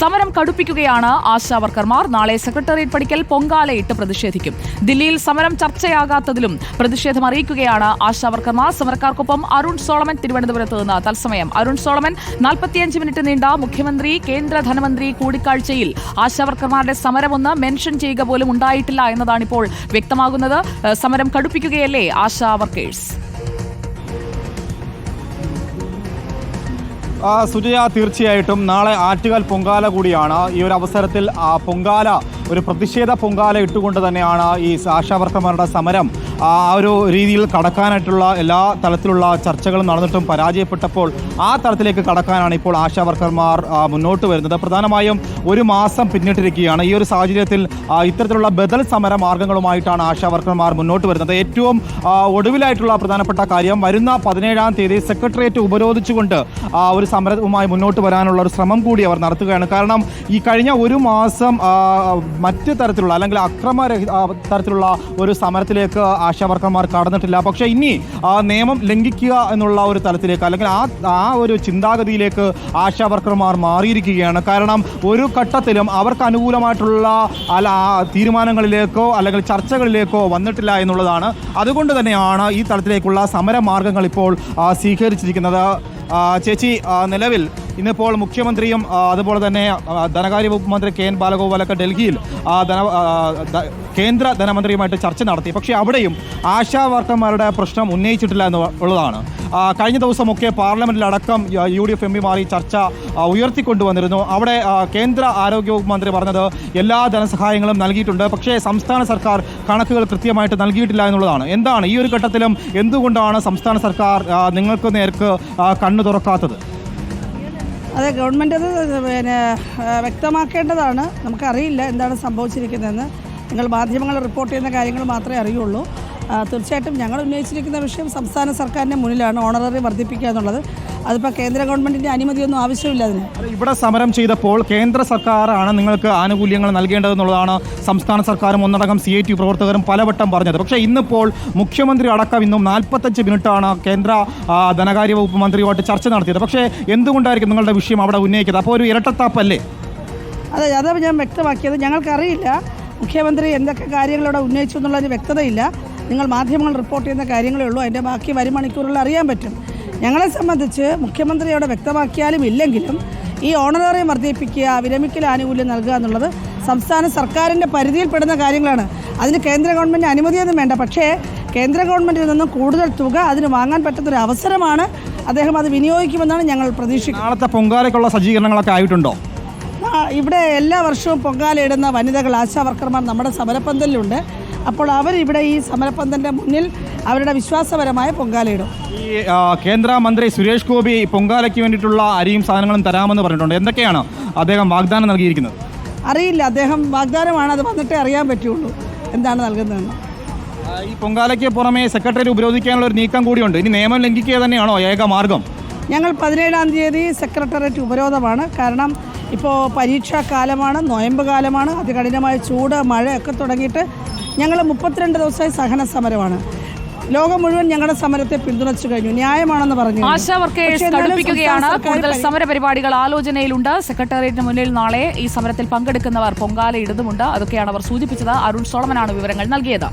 സമരം കടുപ്പിക്കുകയാണ് ആശാ വർക്കർമാർ. നാളെ സെക്രട്ടേറിയറ്റ് പടിക്കൽ പൊങ്കാലയിട്ട് പ്രതിഷേധിക്കും. ദില്ലിയിൽ സമരം ചർച്ചയാകാത്തതിലും പ്രതിഷേധം അറിയിക്കുകയാണ് ആശാ വർക്കർമാർ. സമരക്കാർക്കൊപ്പം അരുൺ സോളമൻ തിരുവനന്തപുരത്ത് നിന്ന്. തത്സമയം അരുൺ സോളമൻ നാൽപ്പത്തിയഞ്ച് മിനിറ്റ് നീണ്ട മുഖ്യമന്ത്രി കേന്ദ്ര ധനമന്ത്രി കൂടിക്കാഴ്ചയിൽ ആശാ വർക്കർമാരുടെ സമരമൊന്ന് മെൻഷൻ ചെയ്യുക പോലും ഉണ്ടായിട്ടില്ല എന്നതാണിപ്പോൾ വ്യക്തമാകുന്നത്. സമരം കടുപ്പിക്കുകയല്ലേ ആശാ സുജയ തീർച്ചയായിട്ടും നാളെ ആറ്റുകാൽ പൊങ്കാല കൂടിയാണ്. ഈ ഒരു അവസരത്തിൽ ആ പൊങ്കാല ഒരു പ്രതിഷേധ പൊങ്കാല ഇട്ടുകൊണ്ട് തന്നെയാണ് ഈ ആശാവർക്കന്മാരുടെ സമരം. ആ ഒരു രീതിയിൽ കടക്കാനായിട്ടുള്ള എല്ലാ തലത്തിലുള്ള ചർച്ചകളും നടന്നിട്ടും പരാജയപ്പെട്ടപ്പോൾ ആ തലത്തിലേക്ക് കടക്കാനാണ് ഇപ്പോൾ ആശാവർക്കർമാർ വർക്കർമാർ മുന്നോട്ട് വരുന്നത്. പ്രധാനമായും ഒരു മാസം പിന്നിട്ടിരിക്കുകയാണ്. ഈ ഒരു സാഹചര്യത്തിൽ ഇത്തരത്തിലുള്ള ബദൽ സമര മാർഗങ്ങളുമായിട്ടാണ് ആശാവർക്കർമാർ മുന്നോട്ട് വരുന്നത്. ഏറ്റവും ഒടുവിലായിട്ടുള്ള പ്രധാനപ്പെട്ട കാര്യം വരുന്ന പതിനേഴാം തീയതി സെക്രട്ടേറിയറ്റ് ഉപരോധിച്ചുകൊണ്ട് ഒരു സമരവുമായി മുന്നോട്ട് വരാനുള്ള ഒരു ശ്രമം കൂടി അവർ നടത്തുകയാണ്. കാരണം ഈ കഴിഞ്ഞ ഒരു മാസം മറ്റ് തരത്തിലുള്ള അല്ലെങ്കിൽ അക്രമരഹിത തരത്തിലുള്ള ഒരു സമരത്തിലേക്ക് ആശാവർക്കർമാർ കടന്നിട്ടില്ല. പക്ഷേ ഇനി ആ, നിയമം ലംഘിക്കുക എന്നുള്ള ഒരു തലത്തിലേക്ക് അല്ലെങ്കിൽ ആ ആ ഒരു ചിന്താഗതിയിലേക്ക് ആശാവർക്കർമാർ മാറിയിരിക്കുകയാണ്. കാരണം ഒരു ഘട്ടത്തിലും അവർക്ക് അനുകൂലമായിട്ടുള്ള അല്ല തീരുമാനങ്ങളിലേക്കോ അല്ലെങ്കിൽ ചർച്ചകളിലേക്കോ വന്നിട്ടില്ല എന്നുള്ളതാണ്. അതുകൊണ്ട് തന്നെയാണ് ഈ തലത്തിലേക്കുള്ള സമരമാർഗങ്ങൾ ഇപ്പോൾ സ്വീകരിച്ചിരിക്കുന്നത്. ചേച്ചി നിലവിൽ ഇന്നിപ്പോൾ മുഖ്യമന്ത്രിയും അതുപോലെ തന്നെ ധനകാര്യ വകുപ്പ് മന്ത്രി കെ എൻ ബാലഗോപാലൊക്കെ ഡൽഹിയിൽ ധന കേന്ദ്ര ധനമന്ത്രിയുമായിട്ട് ചർച്ച നടത്തി. പക്ഷേ അവിടെയും ആശാ വർക്കർമാരുടെ പ്രശ്നം ഉന്നയിച്ചിട്ടില്ല എന്നുള്ളതാണ് കഴിഞ്ഞ ദിവസമൊക്കെ പാർലമെന്റിലടക്കം യു ഡി എഫ് എം പിമാർ ഈ ചർച്ച ഉയർത്തിക്കൊണ്ടുവന്നിരുന്നു. അവിടെ കേന്ദ്ര ആരോഗ്യ വകുപ്പ് മന്ത്രി പറഞ്ഞത് എല്ലാ ധനസഹായങ്ങളും നൽകിയിട്ടുണ്ട്. പക്ഷേ സംസ്ഥാന സർക്കാർ കണക്കുകൾ കൃത്യമായിട്ട് നൽകിയിട്ടില്ല എന്നുള്ളതാണ്. എന്താണ് ഈ ഒരു ഘട്ടത്തിലും എന്തുകൊണ്ടാണ് സംസ്ഥാന സർക്കാർ നിങ്ങൾക്ക് നേർക്ക് കണ്ണു തുറക്കാത്തത്? അതെ ഗവൺമെന്റ് അത് പിന്നെ വ്യക്തമാക്കേണ്ടതാണ്. നമുക്കറിയില്ല എന്താണ് സംഭവിച്ചിരിക്കുന്നതെന്ന്. നിങ്ങൾ മാധ്യമങ്ങൾ റിപ്പോർട്ട് ചെയ്യുന്ന കാര്യങ്ങൾ മാത്രമേ അറിയുള്ളൂ. തീർച്ചയായിട്ടും ഞങ്ങൾ ഉന്നയിച്ചിരിക്കുന്ന വിഷയം സംസ്ഥാന സർക്കാരിന്റെ മുന്നിലാണ് ഓണററി വർദ്ധിപ്പിക്കുക എന്നുള്ളത്. അതിപ്പോൾ കേന്ദ്ര ഗവൺമെന്റിന്റെ അനുമതിയൊന്നും ആവശ്യമില്ല അതിന്. ഇവിടെ സമരം ചെയ്തപ്പോൾ കേന്ദ്ര സർക്കാരാണ് നിങ്ങൾക്ക് ആനുകൂല്യങ്ങൾ നൽകേണ്ടതെന്നുള്ളതാണ് സംസ്ഥാന സർക്കാരും ഒന്നടങ്കം സി ഐ ടി പ്രവർത്തകരും പലവട്ടം പറഞ്ഞത്. പക്ഷേ ഇന്നിപ്പോൾ മുഖ്യമന്ത്രി അടക്കം ഇന്നും നാൽപ്പത്തഞ്ച് മിനിറ്റാണ് കേന്ദ്ര ധനകാര്യ വകുപ്പ് മന്ത്രിയുമായിട്ട് ചർച്ച നടത്തിയത്. പക്ഷേ എന്തുകൊണ്ടായിരിക്കും നിങ്ങളുടെ വിഷയം അവിടെ ഉന്നയിക്കുന്നത്? അപ്പോൾ ഒരു ഇരട്ടത്താപ്പല്ലേ? അതെ അതാണ് ഞാൻ വ്യക്തമാക്കിയത്. ഞങ്ങൾക്കറിയില്ല മുഖ്യമന്ത്രി എന്തൊക്കെ കാര്യങ്ങളോടെ ഉന്നയിച്ചു എന്നുള്ളതിന് വ്യക്തതയില്ല. നിങ്ങൾ മാധ്യമങ്ങൾ റിപ്പോർട്ട് ചെയ്യുന്ന കാര്യങ്ങളേ ഉള്ളൂ. അതിന്റെ ബാക്കി വരും മണിക്കൂറുകളിൽ അറിയാൻ പറ്റും. ഞങ്ങളെ സംബന്ധിച്ച് മുഖ്യമന്ത്രി അവിടെ വ്യക്തമാക്കിയാലും ഇല്ലെങ്കിലും ഈ ഓണറേറിയം വർദ്ധിപ്പിക്കുക വിരമിക്കൽ ആനുകൂല്യം നൽകുക എന്നുള്ളത് സംസ്ഥാന സർക്കാരിന്റെ പരിധിയിൽപ്പെടുന്ന കാര്യങ്ങളാണ്. അതിന് കേന്ദ്ര ഗവൺമെന്റ് അനുമതിയൊന്നും വേണ്ട. പക്ഷേ കേന്ദ്ര ഗവൺമെന്റിൽ നിന്നും കൂടുതൽ തുക അതിന് വാങ്ങാൻ പറ്റുന്നൊരു അവസരമാണ് അദ്ദേഹം അത് വിനിയോഗിക്കുമെന്നാണ് ഞങ്ങൾ പ്രതീക്ഷിക്കുന്നത്. നാളത്തെ പൊങ്കാലയ്ക്കുള്ള സജ്ജീകരണങ്ങളൊക്കെ ആയിട്ടുണ്ടോ? ഇവിടെ എല്ലാ വർഷവും പൊങ്കാലയിടുന്ന വനിതകൾ ആശാ വർക്കർമാർ നമ്മുടെ സമരപ്പന്തലിലുണ്ട്. അപ്പോൾ അവരിവിടെ ഈ സമരപ്പന്തലിന്റെ മുന്നിൽ അവരുടെ വിശ്വാസപരമായ പൊങ്കാലയിടും ഈ കേന്ദ്രമന്ത്രി സുരേഷ് ഗോപി പൊങ്കാലയ്ക്ക് വേണ്ടിയിട്ടുള്ള അരിയും സാധനങ്ങളും തരാമെന്ന് പറഞ്ഞിട്ടുണ്ട്. എന്തൊക്കെയാണ് അദ്ദേഹം വാഗ്ദാനം നൽകിയിരിക്കുന്നത്? അറിയില്ല. അദ്ദേഹം വാഗ്ദാനമാണ്. അത് വന്നിട്ടേ അറിയാൻ പറ്റുള്ളൂ. എന്താണ് നൽകുന്നതെന്ന്. ഈ പൊങ്കാലയ്ക്ക് പുറമെ സെക്രട്ടറി ഉപരോധിക്കാനുള്ള ഒരു നീക്കം കൂടിയുണ്ട്. ഇനി നിയമം ലംഘിക്കുക തന്നെയാണോ ഏക മാർഗം? ഞങ്ങൾ പതിനേഴാം തീയതി സെക്രട്ടേറിയറ്റ് ഉപരോധമാണ്. കാരണം ഇപ്പോൾ പരീക്ഷാ കാലമാണ് നോയമ്പ് കാലമാണ്. അതികഠിനമായ ചൂട് മഴയൊക്കെ തുടങ്ങിയിട്ട് ഞങ്ങൾ മുപ്പത്തിരണ്ട് ദിവസമായി സഹന സമരമാണ്. ലോകം മുഴുവൻ ഞങ്ങളുടെ സമരത്തെ പിന്തുണച്ചു കഴിഞ്ഞു. ന്യായമാണെന്ന് പറഞ്ഞു ആശാ വർക്കേഴ്സ് കടുപ്പിക്കുകയാണ് കൂടുതൽ സമരപരിപാടികൾ സമര പരിപാടികൾ ആലോചനയിലുണ്ട്. സെക്രട്ടേറിയറ്റിന് മുന്നിൽ നാളെ ഈ സമരത്തിൽ പങ്കെടുക്കുന്നവർ പൊങ്കാല ഇടുന്നുമുണ്ട്. അതൊക്കെയാണ് അവർ സൂചിപ്പിച്ചത്. അരുൺ സോളമനാണ് വിവരങ്ങൾ നൽകിയത്.